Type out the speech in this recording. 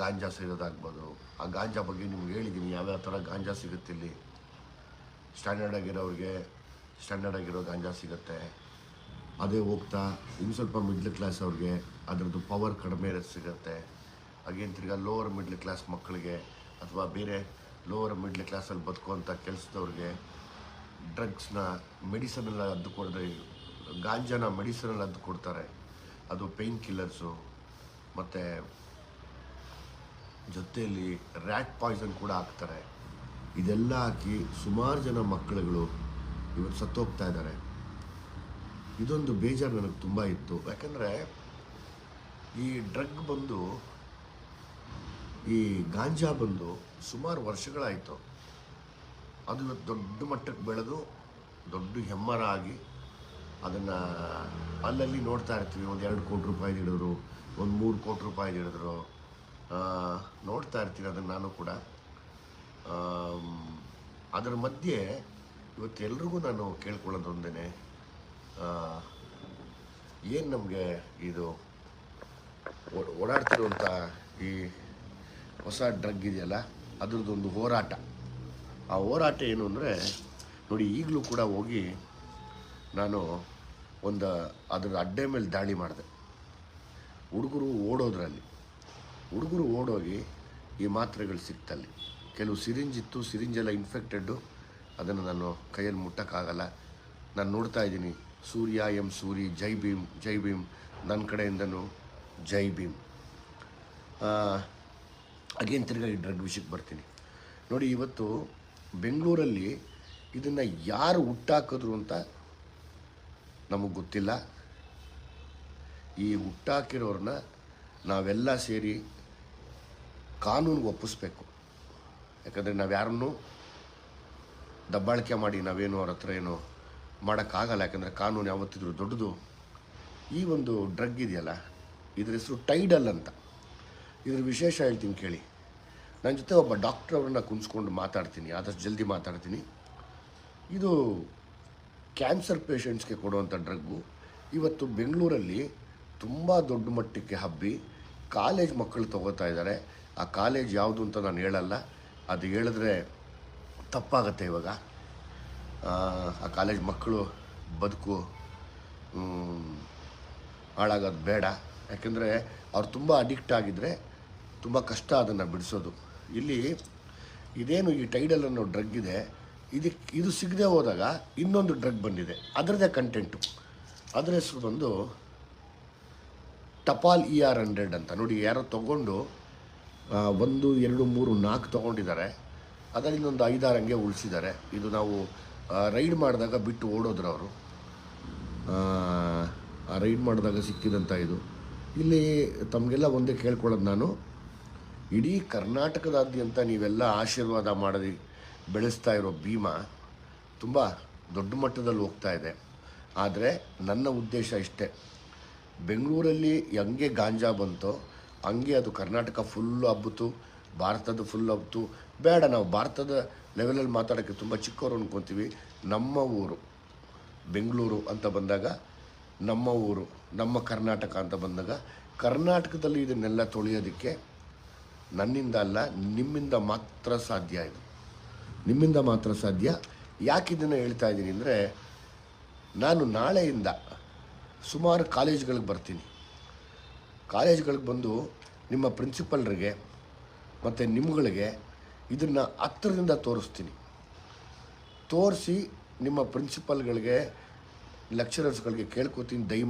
ಗಾಂಜಾ ಸೇರೋದಾಗ್ಬೋದು ಆ ಗಾಂಜಾ ಬಗ್ಗೆ ನಿಮ್ಗೆ ಹೇಳಿದ್ದೀನಿ, ಯಾವ್ಯಾವ ಥರ ಗಾಂಜಾ ಸಿಗುತ್ತೆ ಇಲ್ಲಿ? ಸ್ಟ್ಯಾಂಡರ್ಡ್ ಆಗಿರೋರಿಗೆ ಸ್ಟ್ಯಾಂಡರ್ಡ್ ಆಗಿರೋ ಗಾಂಜಾ ಸಿಗುತ್ತೆ. ಅದೇ ಹೋಗ್ತಾ, ಇನ್ನು ಸ್ವಲ್ಪ ಮಿಡ್ಲ್ ಕ್ಲಾಸ್ ಅವ್ರಿಗೆ ಅದರದ್ದು ಪವರ್ ಕಡಿಮೆ ಇರೋದು ಸಿಗುತ್ತೆ. ಹಾಗೇನು ತಿರ್ಗಿ ಲೋವರ್ ಮಿಡ್ಲ್ ಕ್ಲಾಸ್ ಮಕ್ಕಳಿಗೆ ಅಥವಾ ಬೇರೆ ಲೋವರ್ ಮಿಡ್ಲ್ ಕ್ಲಾಸಲ್ಲಿ ಬದುಕುವಂಥ ಕೆಲಸದವ್ರಿಗೆ ಡ್ರಗ್ಸ್ನ ಮೆಡಿಸನೆಲ್ಲ ಅದ್ದು ಕೊಡದೆ, ಗಾಂಜಾನ ಮೆಡಿಸನಲ್ಲಿ ಅದ್ದು ಕೊಡ್ತಾರೆ. ಅದು ಪೇಯ್ನ್ ಕಿಲ್ಲರ್ಸು ಮತ್ತು ಜೊತೆಯಲ್ಲಿ ರ್ಯಾಟ್ ಪಾಯ್ಸನ್ ಕೂಡ ಹಾಕ್ತಾರೆ. ಇದೆಲ್ಲ ಹಾಕಿ ಸುಮಾರು ಜನ ಮಕ್ಕಳುಗಳು ಇವತ್ತು ಸತ್ತೋಗ್ತಾ ಇದ್ದಾರೆ. ಇದೊಂದು ಬೇಜಾರು ನನಗೆ ತುಂಬ ಇತ್ತು. ಯಾಕಂದರೆ ಈ ಡ್ರಗ್ ಬಂದು, ಈ ಗಾಂಜಾ ಬಂದು ಸುಮಾರು ವರ್ಷಗಳಾಯಿತು. ಅದು ದೊಡ್ಡ ಮಟ್ಟಕ್ಕೆ ಬೆಳೆದು, ದೊಡ್ಡ ಹೆಮ್ಮರ ಆಗಿ ಅದನ್ನು ಅಲ್ಲಲ್ಲಿ ನೋಡ್ತಾ ಇರ್ತೀವಿ. ಒಂದು ಎರಡು ಕೋಟಿ ರೂಪಾಯಿ ಹಿಡಿದ್ರು ಒಂದು ಮೂರು ಕೋಟಿ ರೂಪಾಯಿ ಹಿಡಿದ್ರು ನೋಡ್ತಾ ಇರ್ತೀನಿ ಅದನ್ನು ನಾನು ಕೂಡ. ಅದರ ಮಧ್ಯೆ ಇವತ್ತು ಎಲ್ರಿಗೂ ನಾನು ಕೇಳ್ಕೊಳ್ಳೋದು ಒಂದೇ ಏನು ನಮಗೆ ಇದು ಓಡಾಡ್ತಿರುವಂಥ ಈ ಹೊಸ ಡ್ರಗ್ ಇದೆಯಲ್ಲ ಅದ್ರದ್ದೊಂದು ಹೋರಾಟ. ಆ ಹೋರಾಟ ಏನು ಅಂದರೆ, ನೋಡಿ ಈಗಲೂ ಕೂಡ ಹೋಗಿ ನಾನು ಒಂದು ಅದರ ಅಡ್ಡೆ ಮೇಲೆ ದಾಳಿ ಮಾಡಿದೆ. ಹುಡುಗರು ಓಡೋದ್ರಲ್ಲಿ. ಹುಡುಗರು ಓಡೋಗಿ ಈ ಮಾತ್ರೆಗಳು ಸಿಕ್ತಲ್ಲಿ. ಕೆಲವು ಸಿರಿಂಜ್ ಇತ್ತು ಸಿರಿಂಜೆಲ್ಲ ಇನ್ಫೆಕ್ಟೆಡ್ಡು ಅದನ್ನು ನಾನು ಕೈಯಲ್ಲಿ ಮುಟ್ಟೋಕ್ಕಾಗಲ್ಲ. ನಾನು ನೋಡ್ತಾ ಇದ್ದೀನಿ, ಸೂರ್ಯ ಎಂ ಸೂರಿ, ಜೈ ಭೀಮ್ ಜೈ ಭೀಮ್. ನನ್ನ ಕಡೆಯಿಂದನೂ ಜೈ ಭೀಮ್. ಅಗೇನ್ ತಿರ್ಗಾ ಈ ಡ್ರಗ್ ವಿಷಯಕ್ಕೆ ಬರ್ತೀನಿ. ನೋಡಿ, ಇವತ್ತು ಬೆಂಗಳೂರಲ್ಲಿ ಇದನ್ನು ಯಾರು ಹುಟ್ಟಾಕಿದ್ರು ಅಂತ ನಮಗೆ ಗೊತ್ತಿಲ್ಲ. ಈ ಹುಟ್ಟಾಕಿರೋರನ್ನ ನಾವೆಲ್ಲ ಸೇರಿ ಕಾನೂನು ಒಪ್ಪಿಸ್ಬೇಕು. ಯಾಕಂದರೆ ನಾವು ಯಾರನ್ನೂ ದಬ್ಬಾಳಿಕೆ ಮಾಡಿ ನಾವೇನು ಅವ್ರ ಹತ್ರ ಏನು ಮಾಡೋಕ್ಕಾಗಲ್ಲ. ಯಾಕಂದರೆ ಕಾನೂನು ಯಾವತ್ತಿದ್ರು ದೊಡ್ಡದು. ಈ ಒಂದು ಡ್ರಗ್ ಇದೆಯಲ್ಲ, ಇದ್ರ ಹೆಸರು ಟೈಡಲ್ ಅಂತ. ಇದ್ರ ವಿಶೇಷ ಹೇಳ್ತೀನಿ ಕೇಳಿ. ನನ್ನ ಜೊತೆ ಒಬ್ಬ ಡಾಕ್ಟ್ರ್ ಅವ್ರನ್ನ ಕುಂಸ್ಕೊಂಡು ಮಾತಾಡ್ತೀನಿ, ಆದಷ್ಟು ಜಲ್ದಿ ಮಾತಾಡ್ತೀನಿ. ಇದು ಕ್ಯಾನ್ಸರ್ ಪೇಷಂಟ್ಸ್ಗೆ ಕೊಡುವಂಥ ಡ್ರಗ್ಗು. ಇವತ್ತು ಬೆಂಗಳೂರಲ್ಲಿ ತುಂಬ ದೊಡ್ಡ ಮಟ್ಟಕ್ಕೆ ಹಬ್ಬಿ ಕಾಲೇಜ್ ಮಕ್ಕಳು ತಗೋತಾ ಇದ್ದಾರೆ. ಆ ಕಾಲೇಜ್ ಯಾವುದು ಅಂತ ನಾನು ಹೇಳಲ್ಲ. ಅದು ಹೇಳಿದ್ರೆ ತಪ್ಪಾಗತ್ತೆ ಇವಾಗ. ಆ, ಕಾಲೇಜ್ ಮಕ್ಕಳು ಬದುಕು ಹಾಳಾಗೋದು ಬೇಡ. ಯಾಕೆಂದರೆ ಅವ್ರು ತುಂಬ ಅಡಿಕ್ಟ್ ಆಗಿದ್ದರೆ ತುಂಬ ಕಷ್ಟ ಅದನ್ನು ಬಿಡಿಸೋದು. ಇಲ್ಲಿ ಇದೇನು ಈ ಟೈಡಲ್ ಅನ್ನೋ ಡ್ರಗ್ ಇದೆ. ಇದಕ್ಕೆ ಇದು ಸಿಗದೆ ಹೋದಾಗ ಇನ್ನೊಂದು ಡ್ರಗ್ ಬಂದಿದೆ. ಅದರದ್ದೇ ಕಂಟೆಂಟು. ಅದರ ಹೆಸರು ಬಂದು ಟಪಾಲ್ ಇ ಆರ್ ಹಂಡ್ರೆಡ್ ಅಂತ ನೋಡಿ ಯಾರೋ ತೊಗೊಂಡು ಒಂದು, ಎರಡು, ಮೂರು, ನಾಲ್ಕು ತೊಗೊಂಡಿದ್ದಾರೆ. ಅದರಿಂದ ಒಂದು ಐದಾರು ಹಂಗೆ ಉಳಿಸಿದ್ದಾರೆ. ಇದು ನಾವು ರೈಡ್ ಮಾಡಿದಾಗ ಬಿಟ್ಟು ಓಡೋದ್ರು ಅವರು. ರೈಡ್ ಮಾಡಿದಾಗ ಸಿಕ್ಕಿದಂಥ ಇದು. ಇಲ್ಲಿ ತಮಗೆಲ್ಲ ಒಂದೇ ಕೇಳ್ಕೊಳ್ಳೋದು ನಾನು. ಇಡೀ ಕರ್ನಾಟಕದಾದ್ಯಂತ ನೀವೆಲ್ಲ ಆಶೀರ್ವಾದ ಮಾಡಿ ಬೆಳೆಸ್ತಾ ಇರೋ ಭೀಮಾ ತುಂಬ ದೊಡ್ಡ ಮಟ್ಟದಲ್ಲಿ ಹೋಗ್ತಾ ಇದೆ. ಆದರೆ ನನ್ನ ಉದ್ದೇಶ ಇಷ್ಟೇ. ಬೆಂಗಳೂರಲ್ಲಿ ಹೆಂಗೆ ಗಾಂಜಾ ಬಂತೋ ಹಂಗೆ ಅದು ಕರ್ನಾಟಕ ಫುಲ್ಲು ಹಬ್ಬಿತು ಭಾರತದ ಫುಲ್ ಹಬ್ಬಿತು ಬೇಡ, ನಾವು ಭಾರತದ ಲೆವೆಲಲ್ಲಿ ಮಾತಾಡೋಕ್ಕೆ ತುಂಬ ಚಿಕ್ಕವರು ಅಂದ್ಕೊತೀವಿ ನಮ್ಮ ಊರು, ಬೆಂಗಳೂರು ಅಂತ ಬಂದಾಗ, ನಮ್ಮ ಊರು, ನಮ್ಮ ಕರ್ನಾಟಕ ಅಂತ ಬಂದಾಗ, ಕರ್ನಾಟಕದಲ್ಲಿ ಇದನ್ನೆಲ್ಲ ತೊಳೆಯೋದಕ್ಕೆ ನನ್ನಿಂದ ಅಲ್ಲ, ನಿಮ್ಮಿಂದ ಮಾತ್ರ ಸಾಧ್ಯ ಇದು. ನಿಮ್ಮಿಂದ ಮಾತ್ರ ಸಾಧ್ಯ. ಯಾಕೆ ಇದನ್ನು ಹೇಳ್ತಾ ಇದ್ದೀನಿ ಅಂದರೆ, ನಾನು ನಾಳೆಯಿಂದ ಸುಮಾರು ಕಾಲೇಜ್ಗಳಿಗೆ ಬರ್ತೀನಿ. ಕಾಲೇಜ್ಗಳಿಗೆ ಬಂದು ನಿಮ್ಮ ಪ್ರಿನ್ಸಿಪಲ್ರಿಗೆ ಮತ್ತು ನಿಮ್ಗಳಿಗೆ ಇದನ್ನು ಹತ್ತಿರದಿಂದ ತೋರಿಸ್ತೀನಿ. ತೋರಿಸಿ ನಿಮ್ಮ ಪ್ರಿನ್ಸಿಪಲ್ಗಳಿಗೆ ಲೆಕ್ಚರರ್ಸ್ಗಳಿಗೆ ಕೇಳ್ಕೊತೀನಿ ದಯ